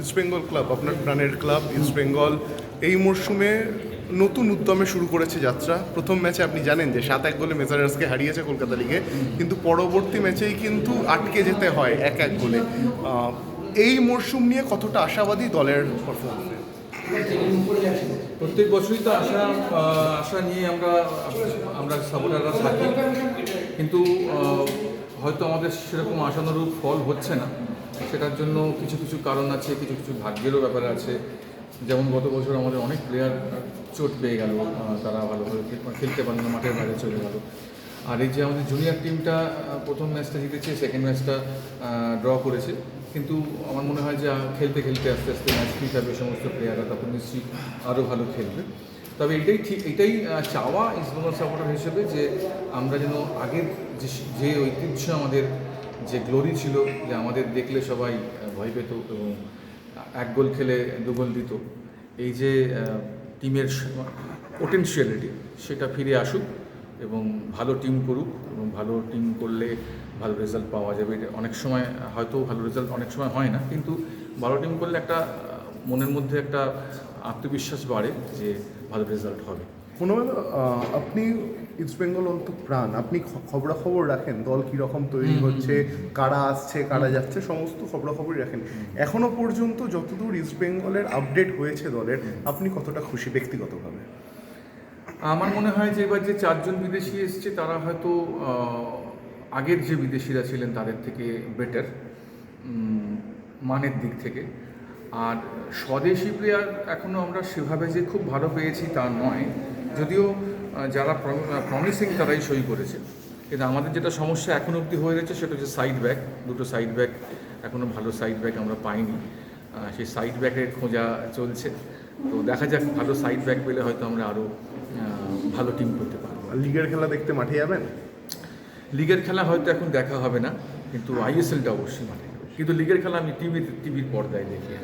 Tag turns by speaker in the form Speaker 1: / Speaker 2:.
Speaker 1: East Bengal club আপনার প্রাণের club east Bengal এই মরশুমে নতুন উদ্যমে শুরু করেছে যাত্রা। প্রথম ম্যাচে আপনি জানেন যে সাত এক গোলে মেজারার্সকে হারিয়েছে কলকাতা লিগে কিন্তু পরবর্তী ম্যাচেই কিন্তু আটকে যেতে হয় এক এক গোলে। এই মরশুম নিয়ে কতটা আশাবাদী দলের পারফরমেন্সে
Speaker 2: প্রত্যেক বছরই তো আশা আশা নিয়ে আমরা আমরা সাপোর্টাররা থাকি। কিন্তু হয়তো আমাদের সেরকম আশানুরূপ ফল হচ্ছে না। সেটার জন্য কিছু কিছু কারণ আছে, কিছু কিছু ভাগ্যেরও ব্যাপার আছে। যেমন গত বছর আমাদের অনেক প্লেয়ার চোট পেয়ে গেল তারা ভালোভাবে খেল- খেলতে পারল না মাঠের বাইরে চলে গেল। আর এই যে আমাদের জুনিয়র টিমটা প্রথম ম্যাচটা জিতেছে সেকেন্ড ম্যাচটা ড্র করেছে। কিন্তু আমার মনে হয় যে খেলতে খেলতে আস্তে আস্তে ম্যাচ ঠিক হবে সমস্ত প্লেয়াররা তখন নিশ্চয়ই আরও ভালো খেলবে। তবে এটাই ঠিক, এটাই চাওয়া ইস্টবেঙ্গল সাপোর্টার হিসেবে যে, আমরা যেন আগের যে যে ঐতিহ্য আমাদের, যে গ্লোরি ছিল, যে আমাদের দেখলে সবাই ভয় পেত এবং এক গোল খেলে দু গোল দিত, এই যে টিমের পোটেনশিয়ালিটি সেটা ফিরে আসুক। এবং ভালো টিম করুক এবং ভালো টিম করলে ভালো রেজাল্ট পাওয়া যাবে। এটা অনেক সময় হয়তো ভালো রেজাল্ট অনেক সময় হয় না কিন্তু ভালো টিম করলে একটা মনের মধ্যে একটা আত্মবিশ্বাস বাড়ে যে ভালো রেজাল্ট হবে।
Speaker 1: মনোমেল আপনি ইস্ট বেঙ্গল অন্ত প্রাণ আপনি খবরাখবর রাখেন দল কীরকম তৈরি হচ্ছে কারা আসছে কারা যাচ্ছে সমস্ত খবরাখবরই রাখেন। এখনও পর্যন্ত যতদূর ইস্ট বেঙ্গলের আপডেট হয়েছে দলের আপনি কতটা খুশি ব্যক্তিগতভাবে?
Speaker 2: আমার মনে হয় যে এবার যে চারজন বিদেশি এসছে, তারা হয়তো আগের যে বিদেশিরা ছিলেন তাদের থেকে বেটার মানের দিক থেকে। আর স্বদেশি প্লেয়ার এখনও আমরা সেভাবে যে খুব ভালো পেয়েছি তা নয়। যদিও যারা প্রমিসিং তারাই সই করেছে। কিন্তু আমাদের যেটা সমস্যা এখন অবধি হয়ে রয়েছে সেটা হচ্ছে সাইড ব্যাক দুটো সাইড ব্যাক এখনও ভালো সাইড ব্যাক আমরা পাইনি। সেই সাইড ব্যাকের খোঁজা চলছে। তো দেখা যাক, ভালো সাইড ব্যাক পেলে হয়তো আমরা আরও ভালো টিম করতে পারব।
Speaker 1: আর লিগের খেলা দেখতে মাঠে যাবেন?
Speaker 2: লিগের খেলা হয়তো এখন দেখা হবে না কিন্তু আইএসএলটা অবশ্যই মাঠে কিন্তু লিগের খেলা আমি টিভির টিভির পর্দায় দেখি।